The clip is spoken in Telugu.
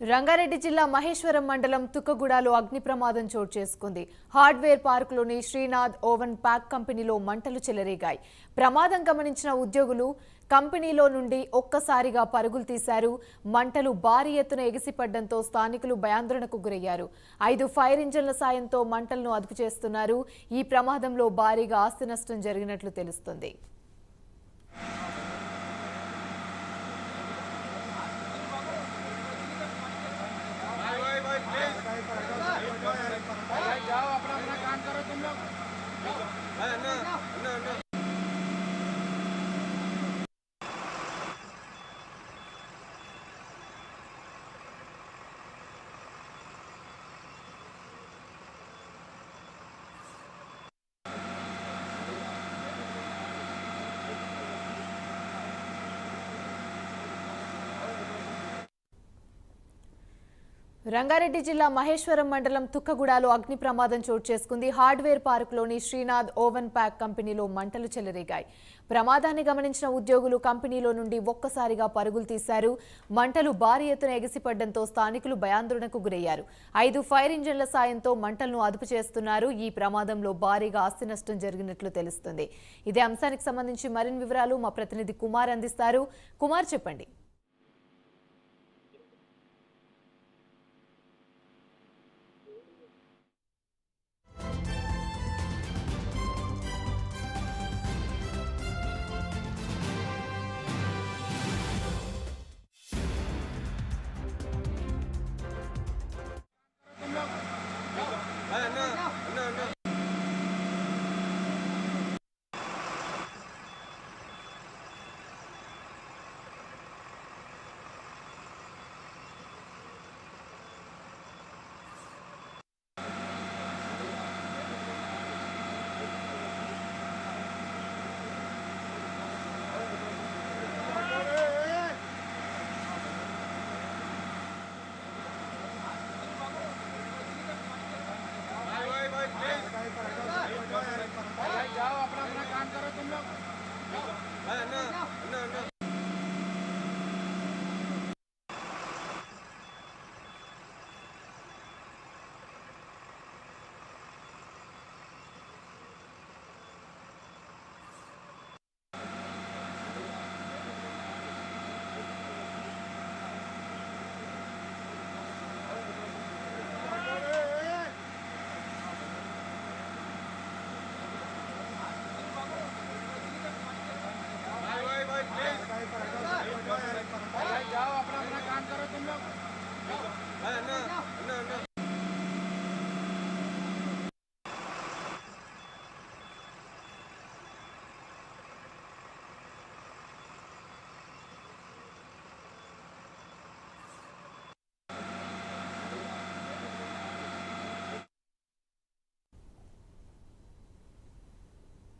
రంగారెడ్డి జిల్లా మహేశ్వరం మండలం తుక్కగూడలో అగ్ని ప్రమాదం చోటు చేసుకుంది. హార్డ్వేర్ పార్కులోని శ్రీనాథ్ ఓవెన్ ప్యాక్ కంపెనీలో మంటలు చెలరేగాయి. ప్రమాదం గమనించిన ఉద్యోగులు కంపెనీలో నుండి ఒక్కసారిగా పరుగులు తీశారు. మంటలు భారీ ఎత్తున ఎగిసిపడ్డంతో స్థానికులు భయాందోళనకు గురయ్యారు. ఐదు ఫైర్ ఇంజన్ల సాయంతో మంటలను అదుపు చేస్తున్నారు. ఈ ప్రమాదంలో భారీగా ఆస్తి నష్టం జరిగినట్లు తెలుస్తుంది. No, no. రంగారెడ్డి జిల్లా మహేశ్వరం మండలం తుక్కగూడలో అగ్ని ప్రమాదం చోటు చేసుకుంది. హార్డ్వేర్ పార్కులోని శ్రీనాథ్ ఓవెన్ ప్యాక్ కంపెనీలో మంటలు చెలరేగాయి. ప్రమాదాన్ని గమనించిన ఉద్యోగులు కంపెనీలో నుండి ఒక్కసారిగా పరుగులు తీశారు. మంటలు భారీ ఎత్తున ఎగిసిపడ్డంతో స్థానికులు భయాందోళనకు గురయ్యారు. ఐదు ఫైర్ ఇంజన్ల సాయంతో మంటలను అదుపు చేస్తున్నారు. ఈ ప్రమాదంలో భారీగా ఆస్తి నష్టం జరిగినట్లు తెలుస్తుంది. ఇదే అంశానికి సంబంధించి మరిన్ని వివరాలు మా ప్రతినిధి కుమార్ అందిస్తారు. కుమార్ చెప్పండి.